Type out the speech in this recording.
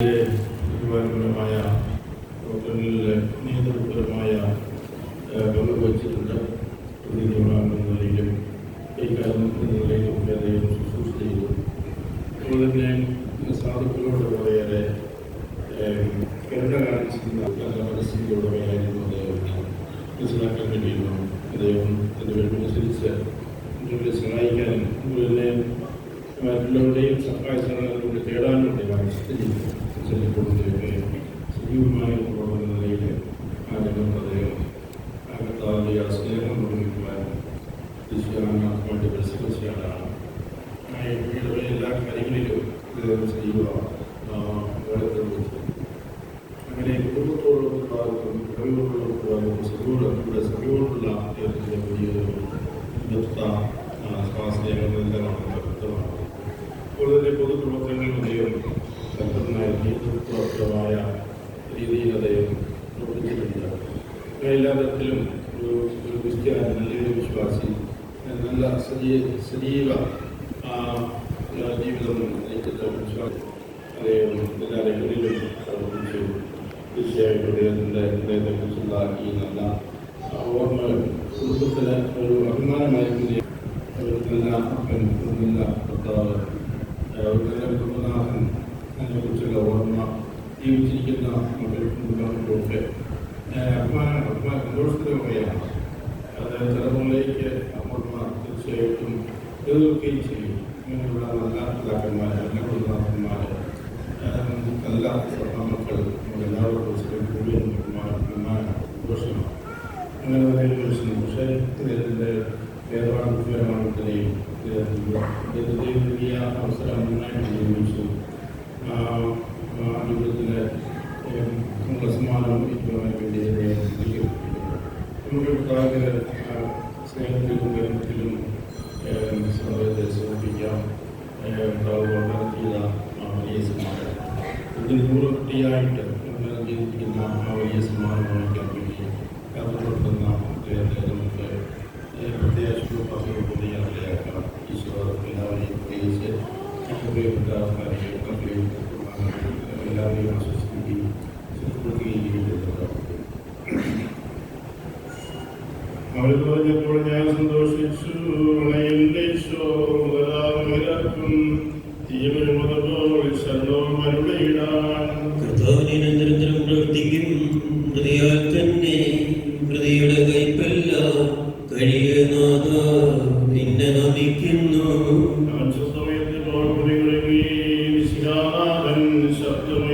തീരുമാനപരമായ പ്രവർത്തനങ്ങളിലെ നിയന്ത്രണപരമായ പങ്ക് വഹിച്ചിട്ടുണ്ട് പ്രതിനിധികളാണെന്നതിലും ഇക്കാലം എന്ന നിലയിലും അദ്ദേഹം ശുശ്രൂഷ ചെയ്തു. അതുപോലെ തന്നെ സാധുക്കളോട് വളരെയേറെ കരുണ കാണിച്ചിരുന്ന മനസ്സിന്റെ ഉടമയായിരുന്നു അദ്ദേഹം. മനസ്സിലാക്കാൻ കഴിയുന്നു അദ്ദേഹം അതിന് വേണ്ടനുസരിച്ച് മറ്റുള്ളവരെ മറ്റുള്ളവരുടെയും സഹായ സഹകരണങ്ങളുടെ തേടാനുള്ള ചൊല്ലിക്കൊടുക്കുകയൊക്കെ സജീവമായ പ്രവർത്തന നിലയിൽ ആ രംഗത്ത് അദ്ദേഹം അകത്താതെ ആ സ്നേഹം നിർമ്മിക്കുവാൻ ഈശ്വരനാഥുമായിട്ട് പരിശ്രമിച്ചയാളാണ് ആ ഇവയുടെ എല്ലാ കാര്യങ്ങളിലും ഇത് സജീവ വേർതിരിച്ചു അങ്ങനെ കുടുംബത്തോടുള്ള ഉത്തരവാദിത്വം കഴിവുകളുള്ള ഉത്തരവാദിത്വം സഭയോട് നമ്മുടെ സഭയോടുള്ള അദ്ദേഹത്തിൻ്റെ വലിയൊരു നിർത്ത സ്വാസ്ഥ്യങ്ങളെല്ലാം വ്യക്തമാണ് തന്നെ പൊതുപ്രവർത്തനങ്ങൾ അദ്ദേഹം ശക്തനായ നേതൃത്വപരമായ രീതിയിൽ അദ്ദേഹം പ്രവർത്തിച്ചിട്ടുണ്ട്. എല്ലാ തരത്തിലും ഒരു ഒരു ക്രിസ്ത്യാനി നല്ലൊരു വിശ്വാസി നല്ല സജീവ സജീവ ജീവിതം നയിക്കുന്ന വിശ്വാസി. അദ്ദേഹം എല്ലാ രംഗങ്ങളിലും പ്രവർത്തിച്ചു തീർച്ചയായിട്ടും അദ്ദേഹത്തിന്റെ അദ്ദേഹത്തെക്കുറിച്ചുള്ള ഈ നല്ല ഓർമ്മകൾ കുടുംബത്തിന് ഒരു ഒരു നല്ല അപ്പൻ നല്ല കുടുംബനാഥൻ അതിനെക്കുറിച്ചുള്ള ഓർമ്മ ജീവിച്ചിരിക്കുന്ന ആ, അഭിമാനം അഭിമാന അത് തലമുറയിലേക്ക് ദോഷമാണ് അങ്ങനെ പറയുന്ന പക്ഷേ ഇതിന്റെ വേദപാഠ ബുദ്ധിപരമാണെങ്കിലും ദൈവം വലിയ അവസരം നന്നായിട്ട് നിയമിച്ചു ജീവിതത്തിലെ നമ്മുടെ സമ്മാനം ഇരിക്കുവാൻ വേണ്ടി അദ്ദേഹം നൽകിയിട്ടുണ്ട് നമ്മുടെ പിതാവിന് സ്നേഹത്തിലും ബന്ധത്തിലും സമയത്തെ സമർപ്പിക്കാം നടത്തിയ ആ വലിയ സമ്മാനം ഇതിന് നൂറുകുട്ടിയായിട്ട് നമ്മൾ ജീവിക്കുന്ന ആ വലിയ സമ്മാനം പ്രിയപ്പെട്ട ആൾക്കാരെയും പറഞ്ഞപ്പോൾ ഞാൻ സന്തോഷിച്ചു എന്റെ ഈശോരാമരാക്കും തീയമരുമതപ്പോൾ ശരണവും മരുളയിടാൻ കർത്താവിനെ നിരന്തരം പ്രവർത്തിക്കും ഹൃദയാൽ തന്നെ ഹൃദയയുടെ കയ്പല്ല കഴിയുന്നത് നിന്നെ നമിക്കുന്നു. സമയത്ത് തോൾപുരങ്ങളെങ്കിൽ ശിരാനാഥൻ ശബ്ദം